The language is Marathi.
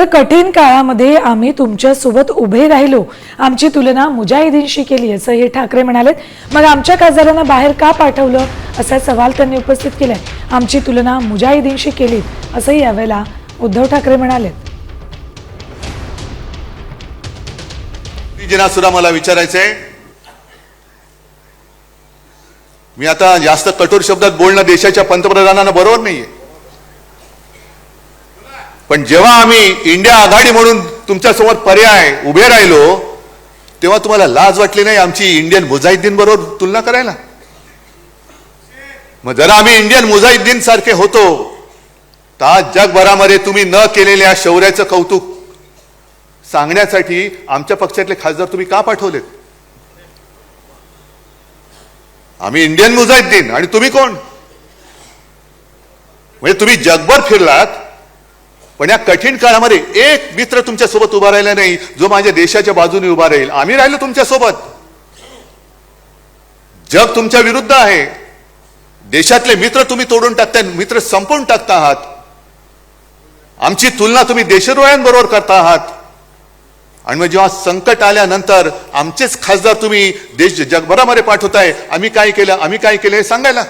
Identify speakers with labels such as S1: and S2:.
S1: तर कठीण काळामध्ये आम्ही तुमच्यासोबत उभे राहिलो. आमची तुलना मुजाहिदींशी केली असं हे ठाकरे म्हणालेत. मग आमच्या खासदारांना बाहेर का पाठवलं? असा सवाल त्यांनी उपस्थित केलाय. आमची तुलना मुजाहिदींशी केली असंही यावेळेला उद्धव ठाकरे म्हणालेत.
S2: सुद्धा मला विचारायचंय? मी आता जास्त कठोर शब्दात बोलणं देशाच्या पंतप्रधानांना बरोबर नाहीये. पण जेव्हा आम्ही इंडिया आघाडी म्हणून तुमच्यासमोर पर्याय उभे राहिलो तेव्हा तुम्हाला लाज वाटली नाही आमची इंडियन मुजाहिद्दीन बरोबर तुलना करायला? मग जरा आम्ही इंडियन मुजाहिद्दीन सारखे होतो तर आज जगभरामध्ये तुम्ही न केलेल्या शौर्याचं कौतुक सांगण्यासाठी आमच्या पक्षातले खासदार तुम्ही का पाठवलेत? आम्ही इंडियन मुजाहिद्दीन आणि तुम्ही कोण? म्हणजे तुम्ही जगभर फिरलात पण या कठीण काळामध्ये एक मित्र तुमच्यासोबत उभा राहिला नाही जो माझ्या देशाच्या बाजूने उभा राहील. आम्ही राहिलो तुमच्यासोबत जग तुमच्या विरुद्ध आहे. देशातले मित्र तुम्ही तोडून टाकता मित्र संपवून टाकता आहात. आमची तुलना तुम्ही देशद्रोह्यांबरोबर करता आहात. आणि मग जेव्हा संकट आल्यानंतर आमचेच खासदार तुम्ही देश जगभरामध्ये पाठवताय. आम्ही काय केलं? आम्ही काय केलं? हे सांगायला.